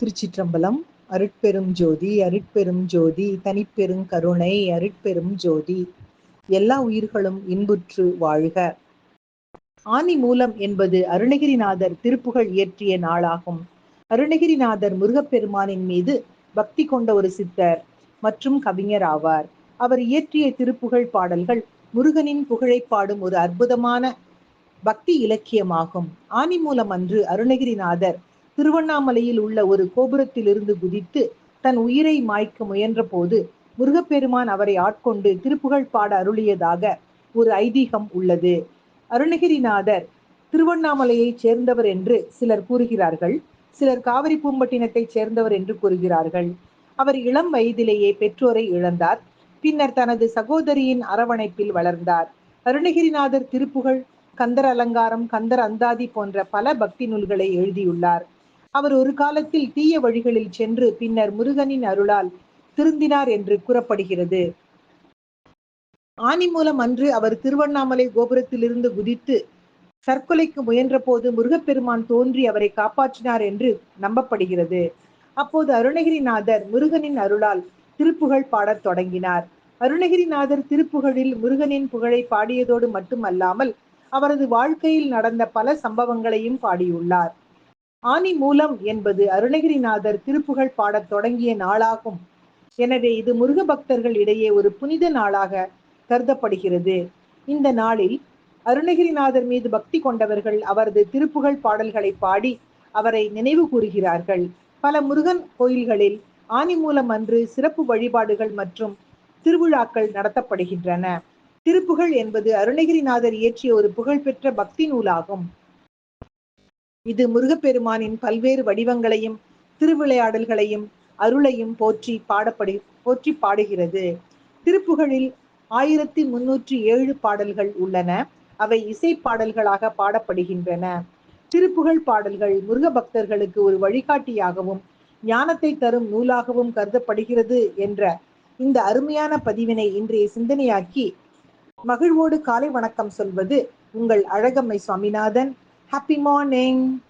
திருச்சிற்றம்பலம் அருட்பெரும் ஜோதி அருட்பெரும் ஜோதி தனிப்பெரும் கருணை அருட்பெரும் ஜோதி. எல்லா உயிர்களும் இன்புற்று வாழ்க. ஆனி மூலம் என்பது அருணகிரிநாதர் திருப்புகழ் இயற்றிய நாளாகும். அருணகிரிநாதர் முருகப்பெருமானின் மீது பக்தி கொண்ட ஒரு சித்தர் மற்றும் கவிஞர் ஆவார். அவர் இயற்றிய திருப்புகழ் பாடல்கள் முருகனின் புகழை பாடும் ஒரு அற்புதமான பக்தி இலக்கியமாகும். ஆனி மூலம் அன்று அருணகிரிநாதர் திருவண்ணாமலையில் உள்ள ஒரு கோபுரத்திலிருந்து குதித்து தன் உயிரை மாய்க்க முயன்ற போது முருகப்பெருமான் அவரை ஆட்கொண்டு திருப்புகழ் பாட அருளியதாக ஒரு ஐதீகம் உள்ளது. அருணகிரிநாதர் திருவண்ணாமலையை சேர்ந்தவர் என்று சிலர் கூறுகிறார்கள். சிலர் காவிரி பூம்பட்டினத்தை சேர்ந்தவர் என்று கூறுகிறார்கள். அவர் இளம் வயதிலேயே பெற்றோரை இழந்தார். பின்னர் தனது சகோதரியின் அரவணைப்பில் வளர்ந்தார். அருணகிரிநாதர் திருப்புகழ் கந்தர் அலங்காரம் கந்தர் அந்தாதி போன்ற பல பக்தி நூல்களை எழுதியுள்ளார். அவர் ஒரு காலத்தில் தீய வழிகளில் சென்று பின்னர் முருகனின் அருளால் திருந்தினார் என்று கூறப்படுகிறது. ஆனி மூலம் அன்று அவர் திருவண்ணாமலை கோபுரத்திலிருந்து குதித்து தற்கொலைக்கு முயன்ற போது முருகப்பெருமான் தோன்றி அவரை காப்பாற்றினார் என்று நம்பப்படுகிறது. அப்போது அருணகிரிநாதர் முருகனின் அருளால் திருப்புகழ் பாடத் தொடங்கினார். அருணகிரிநாதர் திருப்புகழில் முருகனின் புகழை பாடியதோடு மட்டுமல்லாமல் அவரது வாழ்க்கையில் நடந்த பல சம்பவங்களையும் பாடியுள்ளார். ஆனி மூலம் என்பது அருணகிரிநாதர் திருப்புகழ் பாடத் தொடங்கிய நாளாகும். எனவே இது முருக பக்தர்கள் இடையே ஒரு புனித நாளாக கருதப்படுகிறது. இந்த நாளில் அருணகிரிநாதர் மீது பக்தி கொண்டவர்கள் அவரது திருப்புகழ் பாடல்களை பாடி அவரை நினைவு கூறுகிறார்கள். பல முருகன் கோயில்களில் ஆனி மூலம் அன்று சிறப்பு வழிபாடுகள் மற்றும் திருவிழாக்கள் நடத்தப்படுகின்றன. திருப்புகழ் என்பது அருணகிரிநாதர் இயற்றிய ஒரு புகழ்பெற்ற பக்தி நூலாகும். இது முருகப்பெருமானின் பல்வேறு வடிவங்களையும் திருவிளையாடல்களையும் அருளையும் போற்றி பாடப்படு போற்றி பாடுகிறது. திருப்புகழில் ஆயிரத்தி முன்னூற்றி ஏழு பாடல்கள் உள்ளன. அவை இசை பாடல்களாக பாடப்படுகின்றன. திருப்புகழ் பாடல்கள் முருக பக்தர்களுக்கு ஒரு வழிகாட்டியாகவும் ஞானத்தை தரும் நூலாகவும் கருதப்படுகிறது என்ற இந்த அருமையான பதிவினை இன்றைய சிந்தனையாக்கி மகிழ்வோடு காலை வணக்கம் சொல்வது உங்கள் அழகம்மை சுவாமிநாதன். Happy morning!